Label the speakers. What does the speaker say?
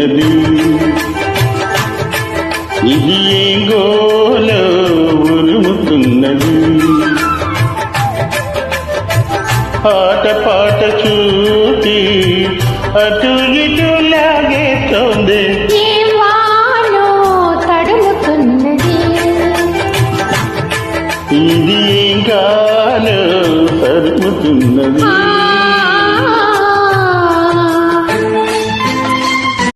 Speaker 1: ఉన్నది. ఇది గోల ఉరుముతున్నది. పాట పాట చూపి అటు ఇటు లాగేస్తోంది ఇది గాలు తరుముతున్నది.